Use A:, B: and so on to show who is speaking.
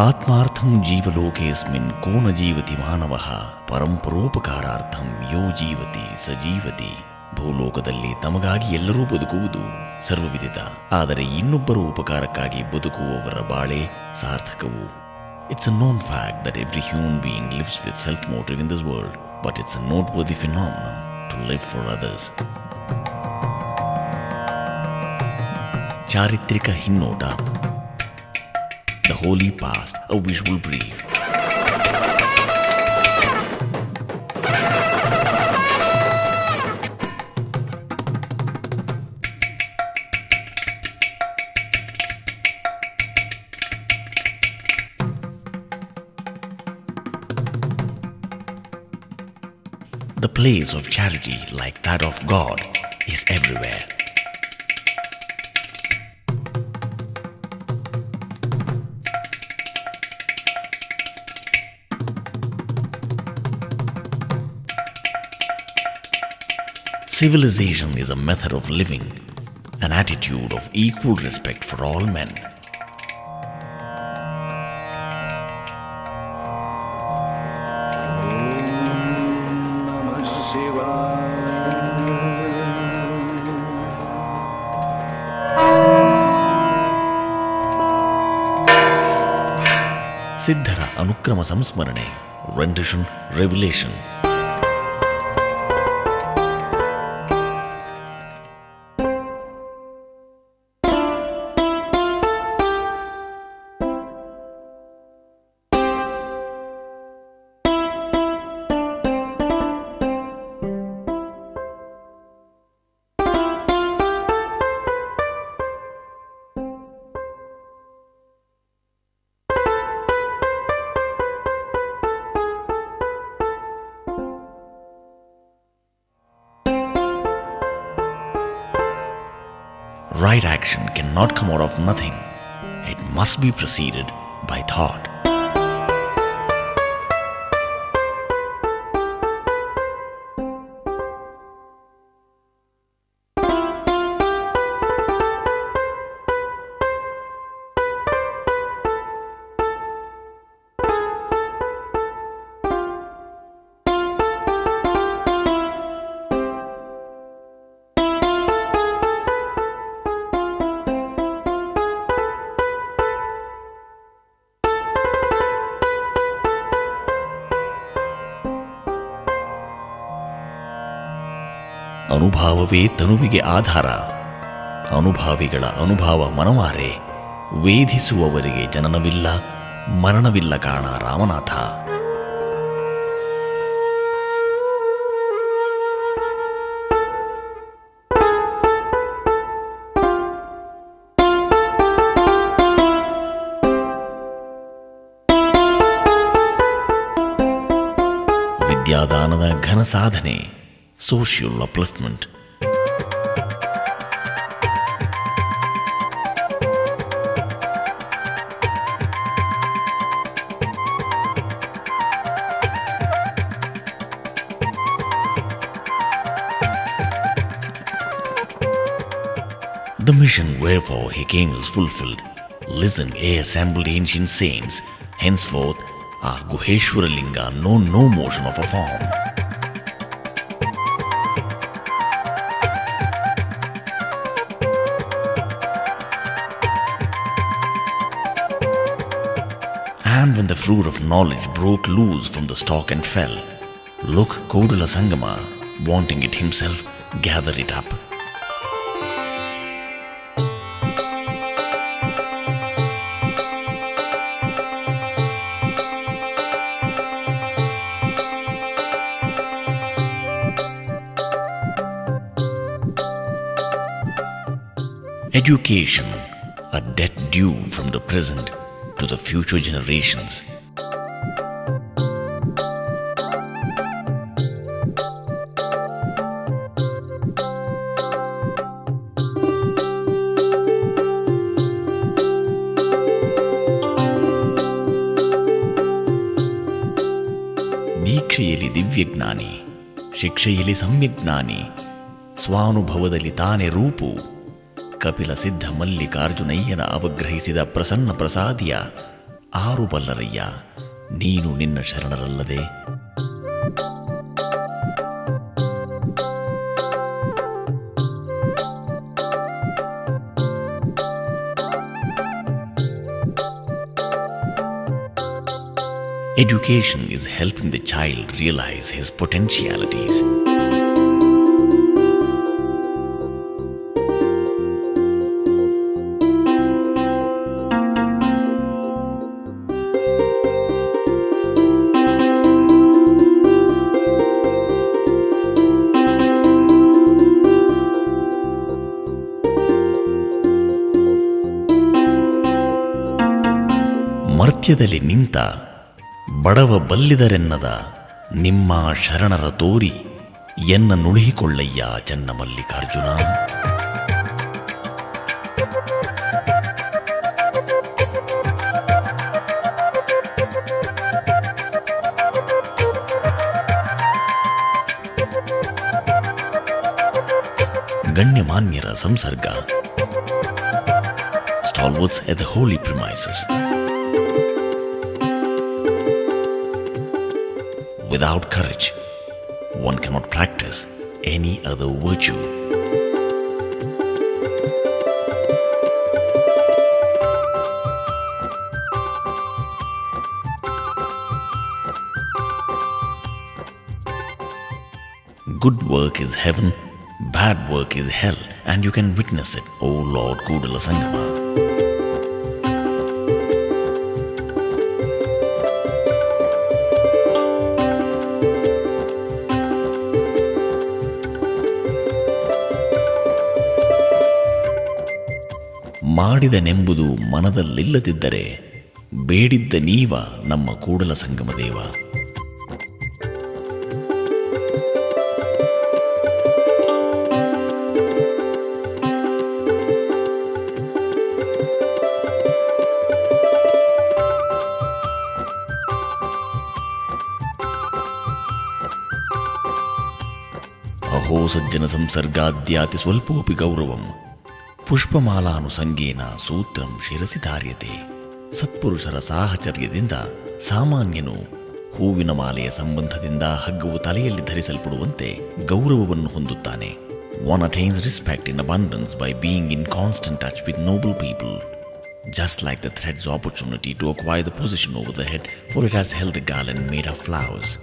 A: ಆತ್ಮಾರ್ಥಂ ಜೀವಲೋಕೇಸ್ಮಿನ್ ಕೋನ ಜೀವತಿ ಮಾನವ ಪರಂಪರೋಪಕಾರಾರ್ಥಂ ಯೋ ಜೀವತಿ ಸಜೀವತಿ. ಭೂಲೋಕದಲ್ಲಿ ತಮಗಾಗಿ ಎಲ್ಲರೂ ಬದುಕುವುದು ಸರ್ವವಿಧಿತ ಆದರೆ ಇನ್ನೊಬ್ಬರ ಉಪಕಾರಕ್ಕಾಗಿ ಬದುಕುವವರ ಬಾಳೆ ಸಾರ್ಥಕವು. It's a known fact that every human being lives with self motive in this world but it's a noteworthy phenomenon to live for ಅದರ್ಸ್ಚಾರಿತ್ರಿಕ ಹಿನ್ನೋಟ. the holy past a visual brief. The place of charity, like that of God, is everywhere. Civilization is a method of living, an attitude of equal respect for all men. ಸಿದ್ಧರ ಅನುಕ್ರಮ ಸಂಸ್ಮರಣೆ rendition ರೆವಿಲೇಷನ್ Right action cannot come out of nothing. It must be preceded by thought. ಅನುಭಾವವೇ ತನುವಿಗೆ ಆಧಾರ. ಅನುಭಾವಿಗಳ ಅನುಭಾವ ಮನವಾರೆ ವೇಧಿಸುವವರಿಗೆ ಜನನವಿಲ್ಲ ಮರಣವಿಲ್ಲ ಕಾಣ ರಾಮನಾಥ. ವಿದ್ಯಾದಾನದ ಘನ ಸಾಧನೆ. social upliftment. The mission wherefore he came is fulfilled. Listen, ye assembled ancient saints, henceforth our Guheshwara Linga know no motion of a form. When the fruit of knowledge broke loose from the stalk and fell, look, Kodula Sangama, wanting it himself, gathered it up. Education, a debt due from the present to the future generations. ದೀಕ್ಷೆಯಲ್ಲಿ ದಿವ್ಯಜ್ಞಾನಿ ಶಿಕ್ಷೆಯಲ್ಲಿ ಸಮ್ಯಜ್ಞಾನಿ ಸ್ವಾನುಭವದಲ್ಲಿ ತಾನೇ ರೂಪು ಕಪಿಲ ಸಿದ್ಧ ಮಲ್ಲಿಕಾರ್ಜುನಯ್ಯನ ಅವಗ್ರಹಿಸಿದ ಪ್ರಸನ್ನ ಪ್ರಸಾದಿಯ ಆರು ಬಲ್ಲರಯ್ಯ, ನೀನು ನಿನ್ನ ಶರಣರಲ್ಲದೆ Education is helping the child realize his potentialities. ಮರ್ತ್ಯದಲ್ಲಿ ನಿಂತ ಬಡವ ಬಲ್ಲಿದರೆನ್ನದ ನಿಮ್ಮ ಶರಣರ ತೋರಿ ಎನ್ನ ನುಳಿಹಿಕೊಳ್ಳಯ್ಯ ಚನ್ನ ಮಲ್ಲಿಕಾರ್ಜುನ ಗಣ್ಯಮಾನ್ಯರ ಸಂಸರ್ಗ stalwarts at the holy premises. Without courage, one cannot practice any other virtue. Good work is heaven, bad work is hell, and you can witness it, O Lord Kudala. ಮಾಡಿದನೆಂಬುದು ಮನದಲ್ಲಿಲ್ಲದಿದ್ದರೆ ಬೇಡಿದ್ದ ನೀವ ನಮ್ಮ ಕೂಡಲ ಸಂಗಮ ದೇವ. ಅಹೋ ಸಜ್ಜನ ಸಂಸರ್ಗಾದ್ಯಾತಿ ಸ್ವಲ್ಪೋಪಿ ಗೌರವಂ. ಪುಷ್ಪಮಾಲಾನುಸಂಗೇನ ಸೂತ್ರಂ ಶಿರಸಿ ಧಾರ್ಯತೆ. ಸತ್ಪುರುಷರ ಸಾಹಚರ್ಯದಿಂದ ಸಾಮಾನ್ಯನು ಹೂವಿನ ಮಾಲೆಯ ಸಂಬಂಧದಿಂದ ಹಗ್ಗವು ತಲೆಯಲ್ಲಿ ಧರಿಸಲ್ಪಡುವಂತೆ ಗೌರವವನ್ನು ಹೊಂದುತ್ತಾನೆ. One attains respect in abundance by being in constant touch with noble people just like the threads opportunity to acquire the position over the head for it has health a made of flowers.